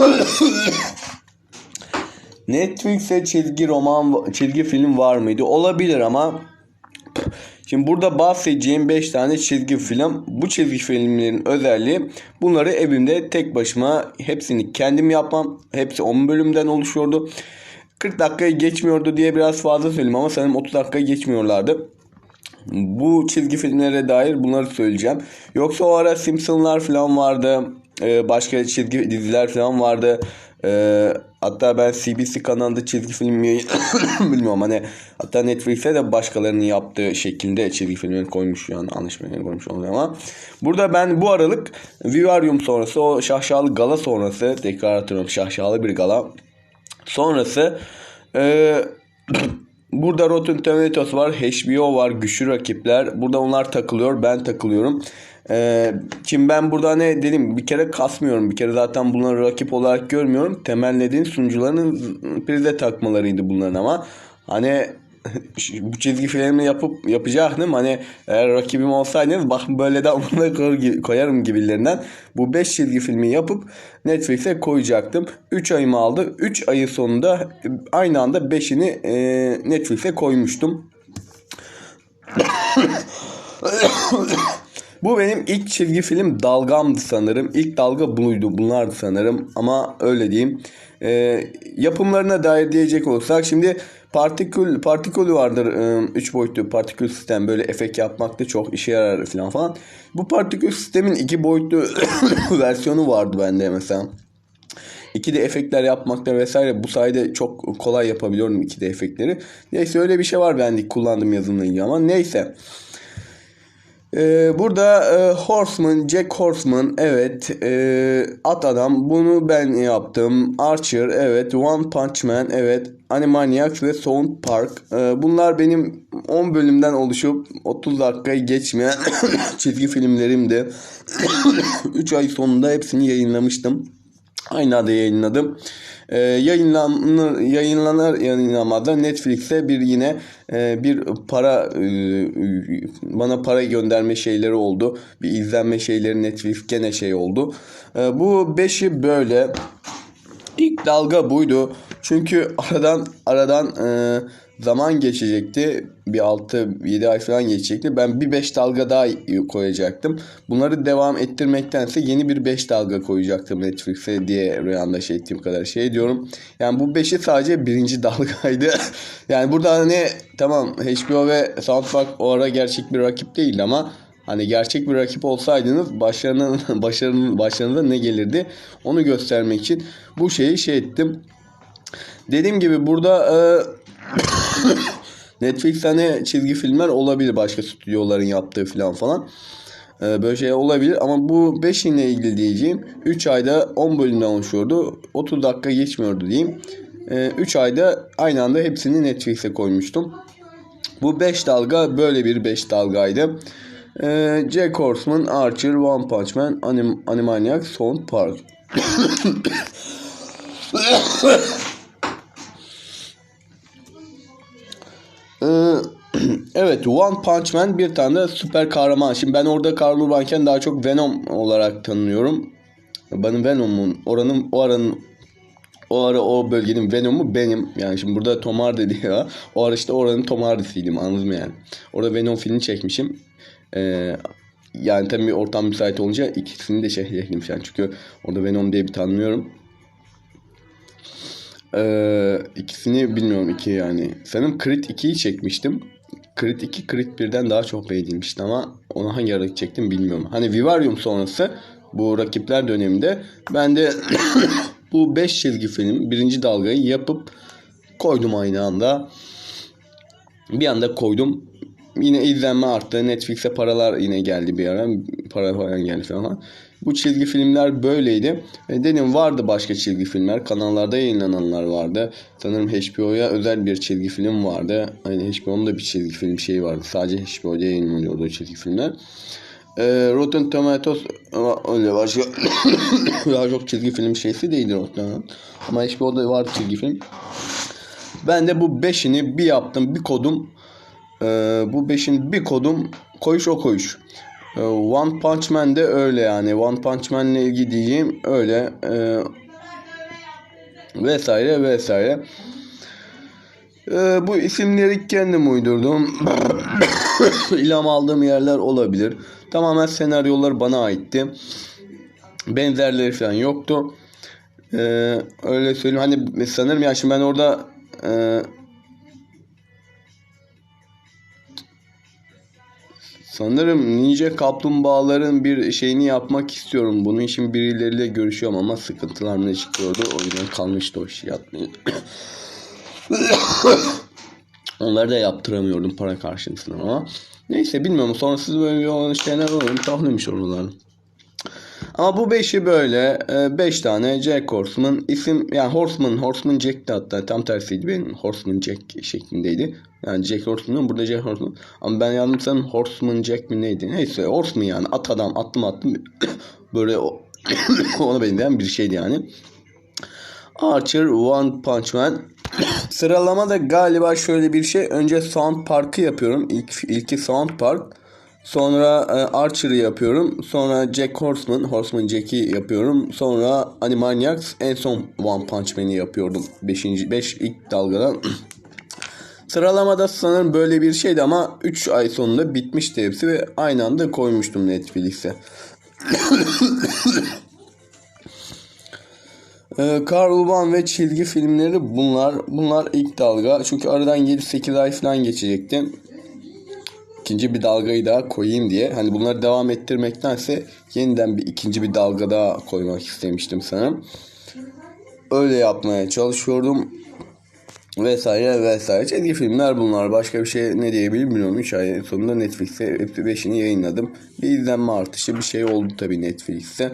Netflix'te çizgi roman, çizgi film var mıydı? Olabilir ama Şimdi burada bahsedeceğim 5 tane çizgi film. Bu çizgi filmlerin özelliği bunları evimde tek başıma hepsini kendim yapmam. Hepsi 10 bölümden oluşuyordu. 40 dakikayı geçmiyordu diye biraz fazla söyleyeyim ama sanırım 30 dakikayı geçmiyorlardı. Bu çizgi filmlere dair bunları söyleyeceğim. Yoksa o ara Simpsonlar falan vardı. Ee, başka çizgi diziler falan vardı. Ee, hatta ben CBC kanalında çizgi film bilmiyorum hani hatta Netflix'e de başkalarının yaptığı şekilde çizgi filmleri koymuş yani anlaşmaları koymuş oluyor ama burada ben bu aralık Vivarium sonrası o şaşalı gala sonrası tekrar hatırlıyorum şaşalı bir gala sonrası e, Burada Rotten Tomatoes var, HBO var, güçlü rakipler. Burada onlar takılıyor, ben takılıyorum. Ee, şimdi ben burada ne dedim bir kere kasmıyorum. Bir kere zaten bunları rakip olarak görmüyorum. Temel nedeni sunucuların prize takmalarıydı bunların ama. Hani bu çizgi filmi yapıp yapacaktım. Hani eğer rakibim olsaydınız bak böyle de koy- koyarım gibilerinden. Bu 5 çizgi filmi yapıp Netflix'e koyacaktım. 3 ayımı aldı. 3 ayı sonunda aynı anda 5'ini e, Netflix'e koymuştum. Bu benim ilk çizgi film dalgamdı sanırım. İlk dalga buydu bunlardı sanırım. Ama öyle diyeyim. Ee, yapımlarına dair diyecek olursak şimdi partikül partikül vardır 3 boyutlu partikül sistem böyle efekt yapmakta çok işe yarar falan falan. Bu partikül sistemin 2 boyutlu versiyonu vardı bende mesela. 2D efektler yapmakta vesaire bu sayede çok kolay yapabiliyorum 2D efektleri. Neyse öyle bir şey var ben de kullandığım yazılımla ilgili ama neyse. Ee, burada e, Horseman, Jack Horseman evet e, At Adam. Bunu ben yaptım. Archer evet One Punch Man evet Animaniacs ve Sound Park. Ee, bunlar benim 10 bölümden oluşup 30 dakikayı geçmeyen çizgi filmlerimdi. 3 ay sonunda hepsini yayınlamıştım Aynı anda yayınladım. Ee, yayınlanır, yayınlanır yayınlamaz da Netflix'e bir yine e, bir para e, bana para gönderme şeyleri oldu. Bir izlenme şeyleri Netflix gene şey oldu. Ee, bu beşi böyle. İlk dalga buydu. Çünkü aradan aradan e, zaman geçecekti. Bir 6-7 ay falan geçecekti. Ben bir 5 dalga daha koyacaktım. Bunları devam ettirmektense yeni bir 5 dalga koyacaktım Netflix'e diye rüyamda şey ettiğim kadar şey diyorum. Yani bu 5'i sadece birinci dalgaydı. yani burada hani tamam HBO ve South Park o ara gerçek bir rakip değil ama Hani gerçek bir rakip olsaydınız başlarına, başlarına, başlarınıza ne gelirdi onu göstermek için bu şeyi şey ettim. Dediğim gibi burada e, Netflix hani çizgi filmler olabilir başka stüdyoların yaptığı falan falan. E, böyle şey olabilir ama bu 5 ile ilgili diyeceğim 3 ayda 10 bölümden oluşuyordu. 30 dakika geçmiyordu diyeyim. 3 ayda aynı anda hepsini Netflix'e koymuştum. Bu 5 dalga böyle bir 5 dalgaydı. Ee, Jack Horseman, Archer, One Punch Man, Anim Animaniacs, Sound Park. evet One Punch Man bir tane de süper kahraman. Şimdi ben orada Karl Urbanken daha çok Venom olarak tanınıyorum. Benim Venom'un oranın o aranın o ara o bölgenin Venom'u benim. Yani şimdi burada Tom Hardy diyor. O ara işte oranın Tom Hardy'siydim anladın mı yani. Orada Venom filmi çekmişim. Ee, yani tabii bir ortam müsait olunca ikisini de şey çektim yani. Çünkü orada Venom diye bir tanımıyorum. Ee, ikisini bilmiyorum iki yani. Sanırım Creed 2'yi çekmiştim. Creed 2 Creed 1'den daha çok beğenilmişti ama onu hangi aralık çektim bilmiyorum. Hani Vivarium sonrası bu rakipler döneminde ben de bu 5 çizgi film birinci dalgayı yapıp koydum aynı anda. Bir anda koydum. Yine izlenme arttı. Netflix'e paralar yine geldi bir ara. Para falan geldi falan. Bu çizgi filmler böyleydi. E dedim vardı başka çizgi filmler. Kanallarda yayınlananlar vardı. Sanırım HBO'ya özel bir çizgi film vardı. Hani HBO'nun da bir çizgi film şeyi vardı. Sadece HBO'da yayınlanıyordu o çizgi filmler. E, Rotten Tomatoes öyle başka daha çok çizgi film şeysi değildi Rotten. Ama HBO'da vardı çizgi film. Ben de bu 5'ini bir yaptım, bir kodum. Ee, bu 5'in bir kodum koyuş o koyuş. Ee, One Punch Man de öyle yani. One Punch Man ile ilgili diyeyim öyle. Ee, vesaire vesaire. Ee, bu isimleri kendim uydurdum. İlham aldığım yerler olabilir. Tamamen senaryolar bana aitti. Benzerleri falan yoktu. Ee, öyle söyleyeyim. Hani sanırım ya şimdi ben orada e, sanırım Ninja Kaplumbağaların bir şeyini yapmak istiyorum. Bunun için birileriyle görüşüyorum ama sıkıntılar ne çıkıyordu. O yüzden kalmıştı o iş yapmayı. Onları da yaptıramıyordum para karşılığında ama. Neyse bilmiyorum. Sonrasında böyle bir şeyler oluyor. Tahlıymış oralar. Ama bu beşi böyle. e, beş tane Jack Horseman. isim yani Horseman. Horseman Jack'ti hatta. Tam tersiydi benim. Horseman Jack şeklindeydi. Yani Jack Horseman burada Jack Horseman. Ama ben yandım sanırım Horseman Jack mi neydi? Neyse Horseman yani. At adam. Attım attım. böyle ona benzeyen bir şeydi yani. Archer, One Punch Man. Sıralamada galiba şöyle bir şey. Önce Sound Park'ı yapıyorum. İlk, ilki Sound Park. Sonra e, Archer'ı yapıyorum. Sonra Jack Horseman, Horseman Jack'i yapıyorum. Sonra Animaniacs, en son One Punch Man'i yapıyordum. 5. 5 ilk dalgadan. Sıralamada sanırım böyle bir şeydi ama 3 ay sonunda bitmişti hepsi ve aynı anda koymuştum Netflix'e. Ee, Karl ve çizgi filmleri bunlar. Bunlar ilk dalga. Çünkü aradan 7-8 ay falan geçecekti. İkinci bir dalgayı daha koyayım diye. Hani bunları devam ettirmektense yeniden bir ikinci bir dalga daha koymak istemiştim sanırım. Öyle yapmaya çalışıyordum. Vesaire vesaire. Çizgi filmler bunlar. Başka bir şey ne diyebilirim bilmiyorum. 3 ay sonunda Netflix'te hepsi 5'ini yayınladım. Bir izlenme artışı bir şey oldu tabii Netflix'te.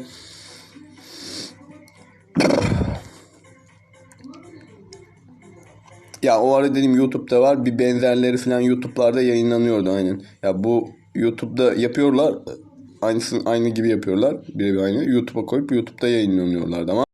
Ya o ara dedim YouTube'da var. Bir benzerleri falan YouTube'larda yayınlanıyordu aynen. Ya bu YouTube'da yapıyorlar. Aynısını aynı gibi yapıyorlar. Birebir aynı. YouTube'a koyup YouTube'da yayınlanıyorlardı ama